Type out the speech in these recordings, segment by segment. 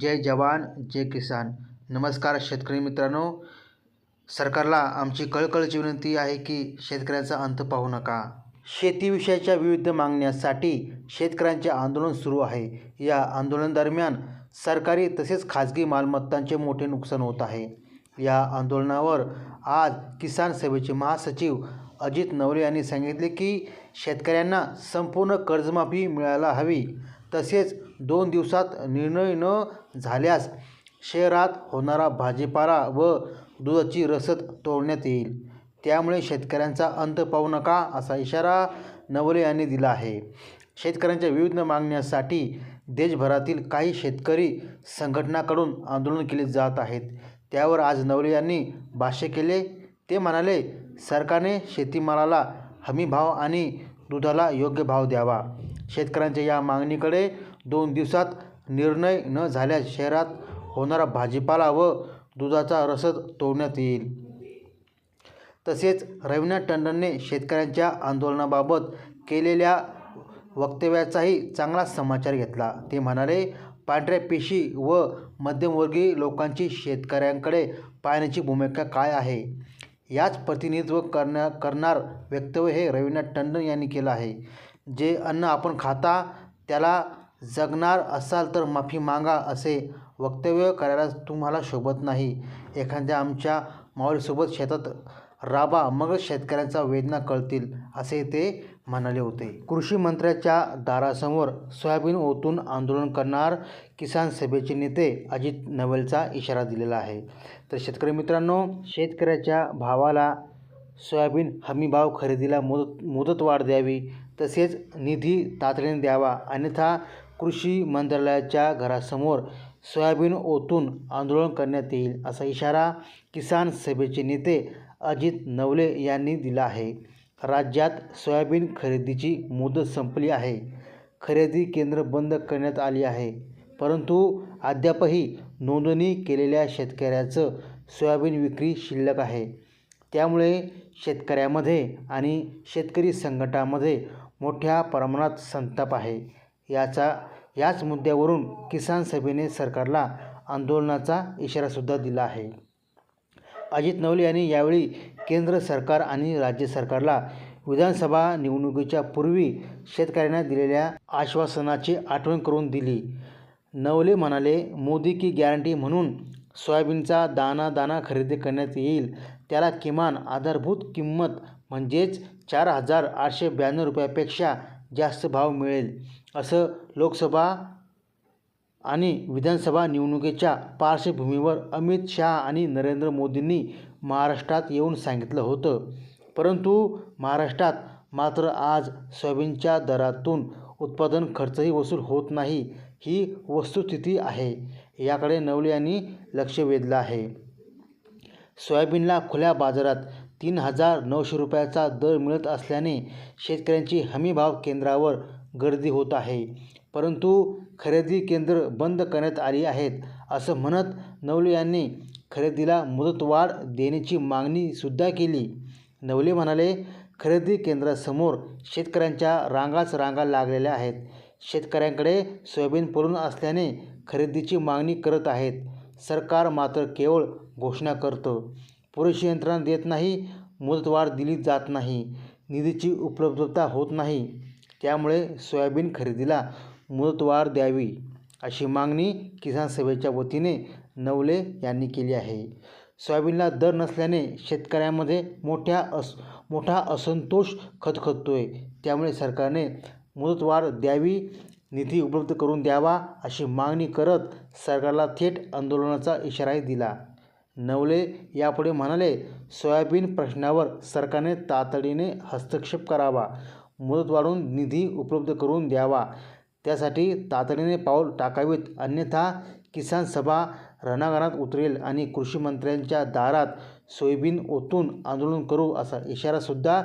जय जवान जय किसान. नमस्कार शेतकरी मित्रांनो. सरकारला आमची कळकळची विनंती आहे की शेतकऱ्यांचा अंत पाहू नका. शेतीविषयाच्या विविध मागण्यासाठी शेतकऱ्यांचे आंदोलन सुरू आहे. या आंदोलनादरम्यान सरकारी तसेच खाजगी मालमत्तांचे मोठे नुकसान होत आहे. या आंदोलनावर आज किसान सभेचे महासचिव अजित नवले यांनी सांगितले की शेतकऱ्यांना संपूर्ण कर्जमाफी मिळायला हवी. तसेच दोन दिवसात निर्णय न झाल्यास शहरात होणारा भाजीपाला व दुधाची रसद तोडण्यात येईल. त्यामुळे शेतकऱ्यांचा अंत पाहू नका असा इशारा नवले यांनी दिला आहे. शेतकऱ्यांच्या विविध मागण्यासाठी देशभरातील काही शेतकरी संघटनाकडून आंदोलन केले जात आहेत. त्यावर आज नवले यांनी भाष्य केले. ते म्हणाले सरकारने शेतीमालाला हमी भाव आणि दुधाला योग्य भाव द्यावा. शेतकऱ्यांच्या या मागणीकडे दोन दिवसात निर्णय न झाल्यास शहरात होणारा भाजीपाला व दुधाचा रसद तोडण्यात येईल. तसेच रवीना टंडनने शेतकऱ्यांच्या आंदोलनाबाबत केलेल्या वक्तव्याचाही चांगला समाचार घेतला. ते म्हणाले पांढऱ्या पेशी व मध्यमवर्गीय लोकांची शेतकऱ्यांकडे पाहण्याची भूमिका काय आहे? याच प्रतिनिधित्व करण्या करणार वक्तव्य हे रवीना टंडन यांनी केलं आहे. जे अन्न आपण खाता त्याला जगणार असाल तर माफी मागा असे वक्तव्य करायला तुम्हाला शोभत नाही. एखाद्या आमच्या मावळीसोबत शेतात राबा मगच शेतकऱ्यांच्या वेदना कळतील असे ते म्हणाले होते. कृषी मंत्र्याच्या दारासमोर सोयाबीन ओतून आंदोलन करणार किसान सभेचे नेते अजित नवलचा इशारा दिलेला आहे. तर शेतकरी मित्रांनो शेतकऱ्याच्या भावाला सोयाबीन हमीभाव खरेदीला मुदत मुदतवाढ द्यावी तसेच निधी तातडीने द्यावा अन्यथा कृषी मंत्रालयाच्या घरासमोर सोयाबीन ओतून आंदोलन करण्यात येईल असा इशारा किसान सभेचे नेते अजित नवले यांनी दिला आहे. राज्यात सोयाबीन खरेदीची मुदत संपली आहे. खरेदी केंद्र बंद करण्यात आली आहे. परंतु अद्यापही नोंदणी केलेल्या शेतकऱ्याचं सोयाबीन विक्री शिल्लक आहे. त्यामुळे शेतकऱ्यामध्ये आणि शेतकरी संघटामध्ये मोठ्या प्रमाणात संताप आहे. याचा याच मुद्द्यावरून किसान सभेने सरकारला आंदोलनाचा इशारासुद्धा दिला आहे. अजित नवले यांनी यावेळी केंद्र सरकार आणि राज्य सरकारला विधानसभा निवडणुकीच्या पूर्वी शेतकऱ्यांना दिलेल्या आश्वासनाची आठवण करून दिली. नवले म्हणाले मोदी की गॅरंटी म्हणून सोयाबीनचा दाना दाना खरेदी करण्यात येईल. त्याला किमान आधारभूत किंमत म्हणजेच चार हजार आठशे ब्याण्णव रुपयापेक्षा जास्त भाव मिळेल. असं लोकसभा आणि विधानसभा निवडणुकीच्या पार्श्वभूमीवर अमित शहा आणि नरेंद्र मोदींनी महाराष्ट्रात येऊन सांगितलं होतं. परंतु महाराष्ट्रात मात्र आज सोयाबीनच्या दरातून उत्पादन खर्चही वसूल होत नाही ही वस्तुस्थिती आहे. याकडे नवले यांनी लक्ष वेधलं आहे. सोयाबीनला खुल्या बाजारात तीन हजार नऊशे रुपयाचा दर मिळत असल्याने शेतकऱ्यांची हमीभाव केंद्रावर गर्दी होत आहे. परंतु खरेदी केंद्र बंद करण्यात आली आहेत असं म्हणत नवले यांनी खरेदीला मुदतवाढ देण्याची मागणीसुद्धा केली. नवले म्हणाले खरेदी केंद्रासमोर शेतकऱ्यांच्या रांगाच रांगा लागलेल्या आहेत. शेतकऱ्यांकडे सोयाबीन पडून असल्याने खरेदीची मागणी करत आहेत. सरकार मात्र केवळ घोषणा करतं. पुरेशी यंत्रणा देत नाही मुदतवाढ दिली जात नाही. निधीची उपलब्धता होत नाही. त्यामुळे सोयाबीन खरेदीला मुदतवाढ द्यावी अशी मागणी किसान सभेच्या वतीने नवले यांनी केली आहे. सोयाबीनला दर नसल्याने शेतकऱ्यांमध्ये मोठ्या अस मोठा असंतोष खतखततोय त्यामुळे सरकारने मुदतवाढ द्यावी निधी उपलब्ध करून द्यावा अशी मागणी करत सरकारला थेट आंदोलनाचा इशाराही दिला. नवले यापुढे म्हणाले सोयाबीन प्रश्नावर सरकारने तातडीने हस्तक्षेप करावा. मुदत वाढून निधी उपलब्ध करून द्यावा. त्यासाठी तातडीने पाऊल टाकावीत. अन्यथा किसान सभा रणांगणात उतरेल आणि कृषीमंत्र्यांच्या दारात सोयाबीन ओतून आंदोलन करू असा इशारासुद्धा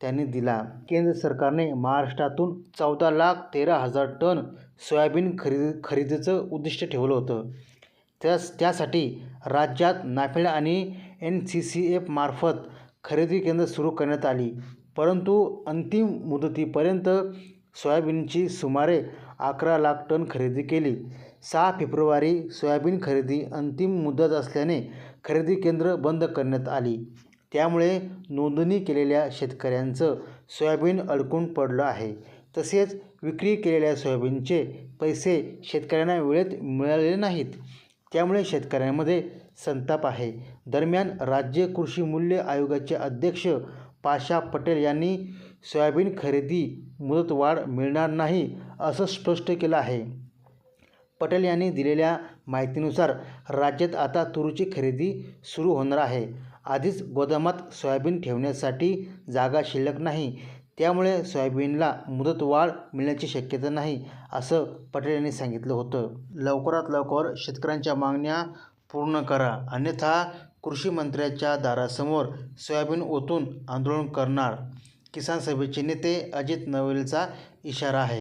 त्यांनी दिला. केंद्र सरकारने महाराष्ट्रातून चौदा लाख तेरा हजार टन सोयाबीन खरेदी खरेदीचं उद्दिष्ट ठेवलं होतं. त्यास त्यासाठी राज्यात नाफेड आणि एन सी सी एफमार्फत खरेदी केंद्र सुरू करण्यात आली. परंतु अंतिम मुदतीपर्यंत सोयाबीनची सुमारे अकरा लाख टन खरेदी केली. सहा फेब्रुवारी सोयाबीन खरेदी अंतिम मुदत असल्याने खरेदी केंद्र बंद करण्यात आली. त्यामुळे नोंदणी केलेल्या शेतकऱ्यांचं सोयाबीन अडकून पडलं आहे. तसेच विक्री केलेल्या सोयाबीनचे पैसे शेतकऱ्यांना वेळेत मिळालेले नाहीत. त्यामुळे शेतकऱ्यांमध्ये संताप आहे. दरम्यान राज्य कृषी मूल्य आयोगाचे अध्यक्ष पाशा पटेल यांनी सोयाबीन खरेदी मुदतवाढ मिळणार नाही असं स्पष्ट केलं आहे. पटेल यांनी दिलेल्या माहितीनुसार राज्यात आता तुरीची खरेदी सुरू होणार आहे. आधीच गोदामात सोयाबीन ठेवण्यासाठी जागा शिल्लक नाही. त्यामुळे सोयाबीनला मुदतवाढ मिळण्याची शक्यता नाही असं पटेल यांनी सांगितलं होतं. लवकरात लवकर शेतकऱ्यांच्या मागण्या पूर्ण करा. अन्यथा कृषी मंत्र्याच्या दारासमोर सोयाबीन ओतून आंदोलन करणार. किसान सभेचे नेते अजित नवलेचा इशारा आहे.